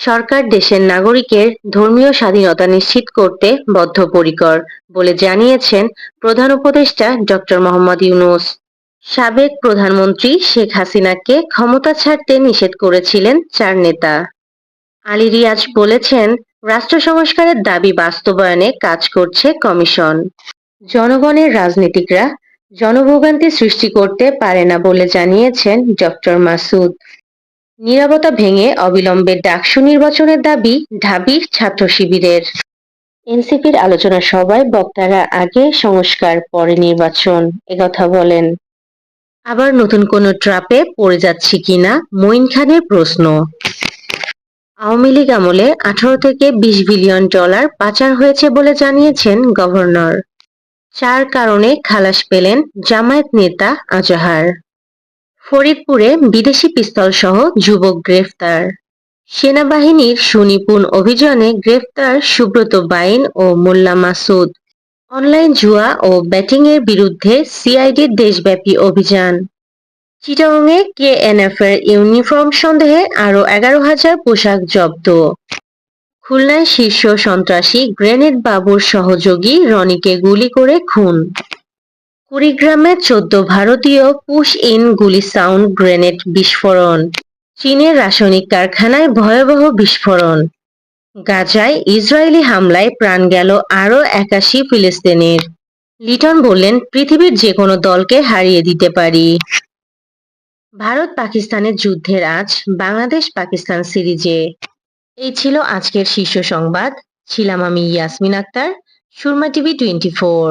সরকার দেশের নাগরিকের ধর্মীয় স্বাধীনতা নিশ্চিত করতে বদ্ধপরিকর বলে জানিয়েছেন প্রধান উপদেষ্টা ডক্টর মোহাম্মদ ইউনূস। সাবেক প্রধানমন্ত্রী শেখ হাসিনাকে ক্ষমতা ছাড়তে নিষেধ করেছিলেন চার নেতা। আলী রিয়াজ বলেছেন, রাষ্ট্র সংস্কারের দাবি বাস্তবায়নে কাজ করছে কমিশন। জনগণের রাজনীতিকরা জনভোগান্তি সৃষ্টি করতে পারে না বলে জানিয়েছেন ডক্টর মাসুদ। নীরবতা ভেঙে অবিলম্বে ডাকসু নির্বাচনের দাবি ঢাবির ছাত্র শিবিরের। এনসিপির আলোচনা সভায় বক্তারা আগে সংস্কার, পরে নির্বাচন একথা বলেন। আবার নতুন কোন ট্রাপে পড়ে যাচ্ছি কিনা মঈন খানের প্রশ্ন। আওয়ামী লীগ আমলে আঠারো থেকে বিশ বিলিয়ন ডলার পাচার হয়েছে বলে জানিয়েছেন গভর্নর। চার কারণে খালাস পেলেন জামায়াত নেতা আজাহার। ফরিদপুরে বিদেশি পিস্তল সহ যুবক গ্রেফতার। সেনাবাহিনীর সুনিপুণ অভিযানে গ্রেফতার সুব্রত বাইন ও মোল্লা মাসুদ। অনলাইন জুয়া ও ব্যাটিং এর বিরুদ্ধে সিআইডির দেশব্যাপী অভিযান। চিটাংয়ে কেএনএফ এর ইউনিফর্ম সন্দেহে আরও এগারো হাজার পোশাক জব্দ। খুলনায় শীর্ষ সন্ত্রাসী গ্রেনেড বাবুর সহযোগী রনিকে গুলি করে খুন। কুড়িগ্রামে চোদ্দ ভারতীয় পুশ ইন গুলি সাউন্ড গ্রেনেড বিস্ফোরণ। চীনের রাসায়নিক কারখানায় ভয়াবহ বিস্ফোরণ। গাজায় ইসরায়েলি হামলায় প্রাণ গেল আরও একাশি ফিলিস্তিনের। লিটন বললেন, পৃথিবীর যে কোনো দলকে হারিয়ে দিতে পারি। ভারত পাকিস্তানের যুদ্ধের আজ বাংলাদেশ পাকিস্তান সিরিজে। এই ছিল আজকের শীর্ষ সংবাদ। ছিলাম আমি Yasmin Akter, Surma TV twenty four.